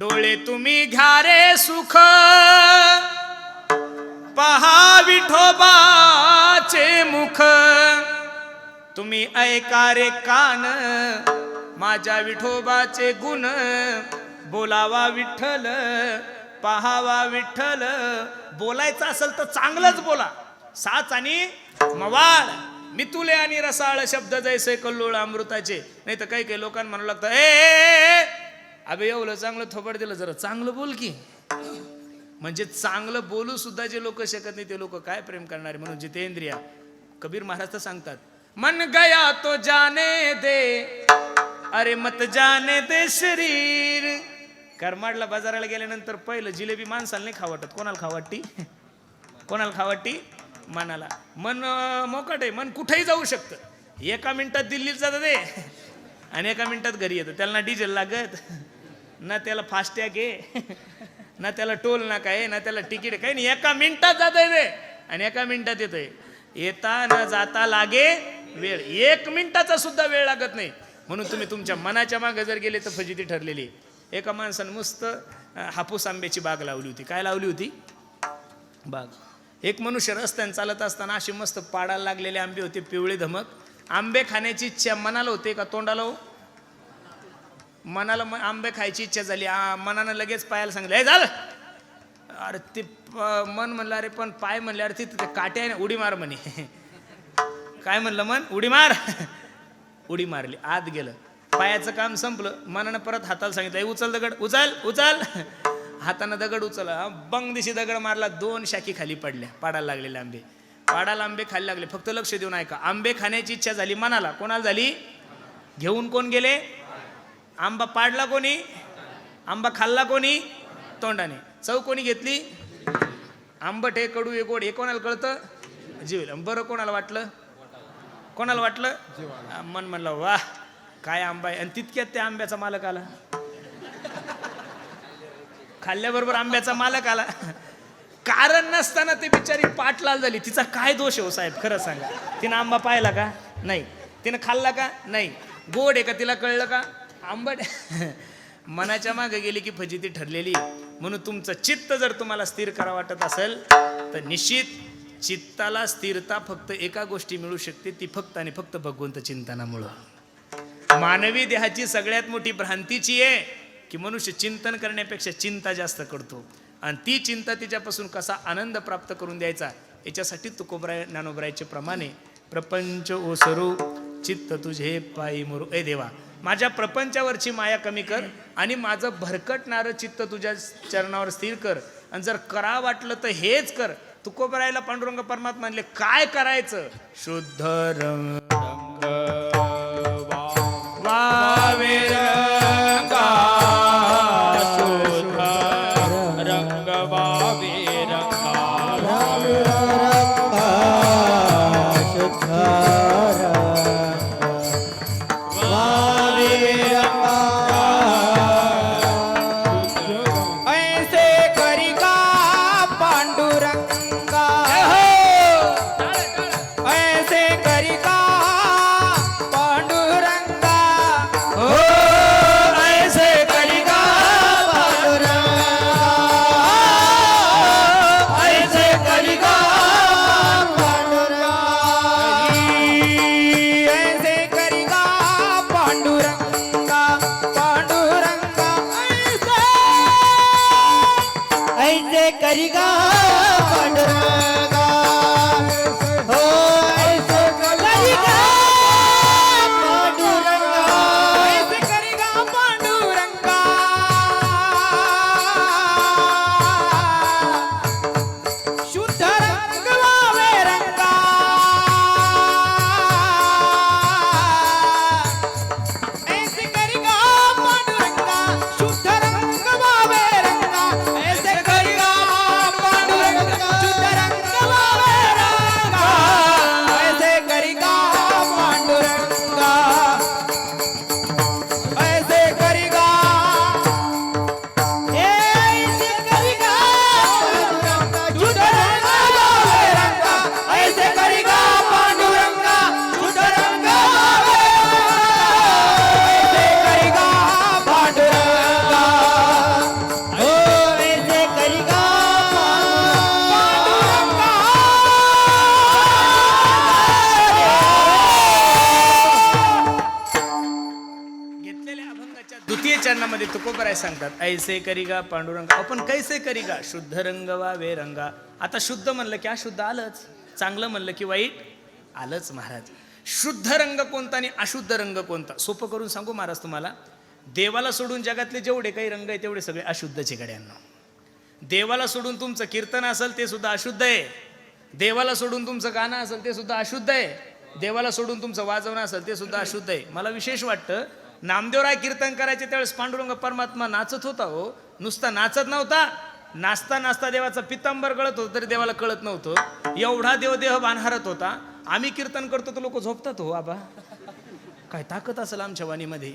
डोळे तुम्ही घ्या रे सुख. पहा विठोबाचे मुख. तुम्ही ऐका रे कान माझ्या विठोबाचे गुण. बोलावा विठ्ठल पहावा विठ्ठल. बोलायचं असेल तर चांगलंच बोला. साच आणि मवाळ. मितुले आणि रसाळ शब्द जैसे कल्लोळ अमृताचे. नाही तर काही काही लोकांना म्हणू लागतं ए, ए ए, अबे एवढं चांगलं थोबड दिलं जरा. चांगलं बोल की. म्हणजे चांगलं बोलू सुद्धा जे लोक शकत नाही ते लोक काय प्रेम करणारे म्हणून जितेंद्रिया. कबीर महाराज तर सांगतात मन गया तो जाने दे अरे मत जाने दे शरीर. करमाडला बाजाराला गेल्यानंतर पहिलं जिलेबी माणसाला नाही खावाटत. कोणाला खावाटी कोणाला खावाटी मनाला. मन मोकट आहे. मन कुठेही जाऊ शकतं. एका मिनिटात दिल्लीत जातं ते. आणि एका मिनिटात घरी येतं. त्याला डिझेल लागत. ना त्याला फास्टॅग आहे. ना त्याला टोल ना काय ना त्याला तिकीट काही नाही एका मिनिटात जात ते. आणि एका मिनिटात येतंय. येता न जाता लागे वेळ. एक मिनिटाचा सुद्धा वेळ लागत नाही. म्हणून तुम्ही तुमच्या मनाच्या मागे जर गेले तर फजिती ठरलेली आहे. एका माणसानं मस्त हापूस आंब्याची बाग लावली होती. काय लावली होती? बाग. एक मनुष्य रस्त्याने चालत असताना अशी मस्त पाडायला लागलेले आंबे होते पिवळे धमक. आंबे खाण्याची इच्छा मनाला होते का तोंडाला हो? मनाला म- आंबे खायची इच्छा झाली. आ, मनानं लगेच पायाला सांगितलं हे झालं. अरे ते प- मन म्हणलं अरे पण पाय म्हणले अरे तिथे काटे आहे ना उडी मार म्हणे. काय म्हणलं मन? उडी मार. उडी मारली आत गेलं. पायाचं काम संपलं. मनानं परत हाताला सांगितलं उचल दगड उचल उचल. हातानं दगड उचल बंग दिशी दगड मारला दोन शाखी खाली पडल्या पाडायला लागलेले आंबे. पाडाला आंबे खायला लागले. फक्त लक्ष देऊन ऐका. आंबे खाण्याची इच्छा झाली मनाला. कोणाला झाली? घेऊन कोण गेले? आंबा पाडला कोणी? आंबा खाल्ला कोणी? तोंडाने. चव कोणी घेतली? आंबट हे कडू हे गोड हे कोणाला कळतं? जीव बरं कोणाला वाटलं? कोणाला वाटलं? मन म्हणलं वा काय आंबा आहे. आणि तितक्यात त्या आंब्याचा मालक आला. खाल्ल्याबरोबर आंब्याचा मालक आला. कारण नसताना ते बिचारी पाटलाल झाली. तिचा काय दोष आहे हो साहेब? खरं सांगा. तिनं आंबा पाहिला का? नाही. तिनं खाल्ला का? नाही. गोड आहे का? तिला कळलं का? आंबट. मनाच्या मागे गेली की फजिती ठरलेली. म्हणून तुमचं चित्त जर तुम्हाला स्थिर करा वाटत असेल तर निश्चित चित्ताला स्थिरता फक्त एका गोष्टी मिळू शकते ती फक्त आणि फक्त भगवंत चिंतनामुळं. मानवी देहाची सगळ्यात मोठी भ्रांतीची आहे की मनुष्य चिंतन करण्यापेक्षा चिंता जास्त करतो. आणि ती चिंता तिच्यापासून कसा आनंद प्राप्त करून द्यायचा याच्यासाठी तुकोबराय ज्ञानोबरायचे प्रमाणे प्रपंच ओसरू चित्त तुझे पायी मरू. ए देवा माझ्या प्रपंचावरची माया कमी कर आणि माझं भरकटणारं चित्त तुझ्या चरणावर स्थिर कर. आणि जर करा वाटलं तर हेच कर. तुकोबरायला पांडुरंग परमात्मा म्हणले काय करायचं? शुद्ध रंगाच्या द्वितीय चरणामध्ये तुकोबराय सांगतात ऐसे करिगा पांडुरंगा. आपण कैसे करिगा शुद्ध रंग वा वे रंगा. आता शुद्ध म्हणलं की अशुद्ध आलंच. चांगलं म्हणलं की वाईट आलंच महाराज. शुद्ध रंग कोणता आणि अशुद्ध रंग कोणता? सोपं करून सांगू महाराज तुम्हाला. देवाला सोडून जगातले जेवढे काही रंग आहे तेवढे सगळे अशुद्धचे गड्यांना देवाला सोडून तुमचं कीर्तन असेल ते सुद्धा अशुद्ध आहे. देवाला सोडून तुमचं गाणं असेल ते सुद्धा अशुद्ध आहे. देवाला सोडून तुमचं वाजवणं असेल ते सुद्धा अशुद्ध आहे. मला विशेष वाटतं नामदेवराय कीर्तन करायचे त्यावेळेस पांडुरंग परमात्मा नाचत होता हो. नुसता नाचत नव्हता. नाचता नाचता देवाचा पितांबर गळत होता तरी देवाला कळत नव्हतं. एवढा देवदेह बांधारत होता. आम्ही कीर्तन करतो तर लोक झोपतात हो आबा. काय ताकद असेल आमच्या वाणीमध्ये?